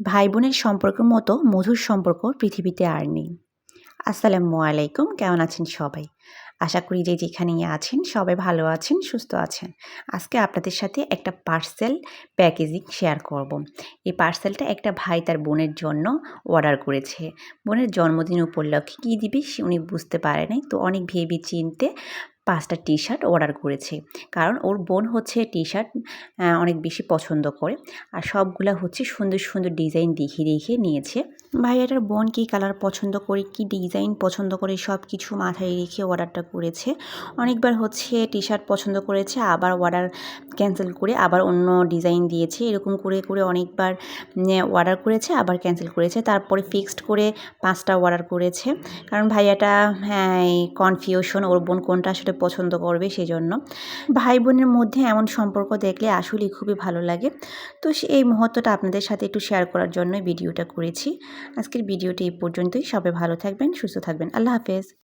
ভাই বোনের সম্পর্কের মতো মধুর সম্পর্ক পৃথিবীতে আর নেই। আসসালামু আলাইকুম, কেমন আছেন সবাই? আশা করি যে যেখানেই আছেন সবাই ভালো আছেন, সুস্থ আছেন। আজকে আপনাদের সাথে একটা পার্সেল প্যাকেজিং শেয়ার করব। এই পার্সেলটা একটা ভাই তার বোনের জন্য অর্ডার করেছে। বোনের জন্মদিন উপলক্ষে কী দিবে সে উনি বুঝতে পারে নাই, তো অনেক ভেবে চিনতে পাঁচটা টি শার্ট অর্ডার করেছে। কারণ ওর বোন হচ্ছে টি শার্ট অনেক বেশি পছন্দ করে। আর সবগুলা হচ্ছে সুন্দর সুন্দর ডিজাইন দেখিয়ে দেখে নিয়েছে। ভাইয়াটার বোন কী কালার পছন্দ করে, কি ডিজাইন পছন্দ করে সব কিছু মাথায় রেখে অর্ডারটা করেছে। অনেকবার হচ্ছে টি শার্ট পছন্দ করেছে, আবার অর্ডার ক্যান্সেল করে আবার অন্য ডিজাইন দিয়েছে, এরকম করে করে অনেকবার অর্ডার করেছে, আবার ক্যান্সেল করেছে। তারপরে ফিক্সড করে পাঁচটা অর্ডার করেছে। কারণ ভাইয়াটা হ্যাঁ কনফিউশন ওর বোন কোনটা আসলে পছন্দ করবে সেজন্য। ভাই বোনের মধ্যে এমন সম্পর্ক দেখলে আসলেই খুবই ভালো লাগে। তো এই মুহূর্তটা আপনাদের সাথে একটু শেয়ার করার জন্য ভিডিওটা করেছি। আজকের ভিডিওটি এই পর্যন্তই। সবাই ভালো থাকবেন, সুস্থ থাকবেন। আল্লাহ হাফেজ।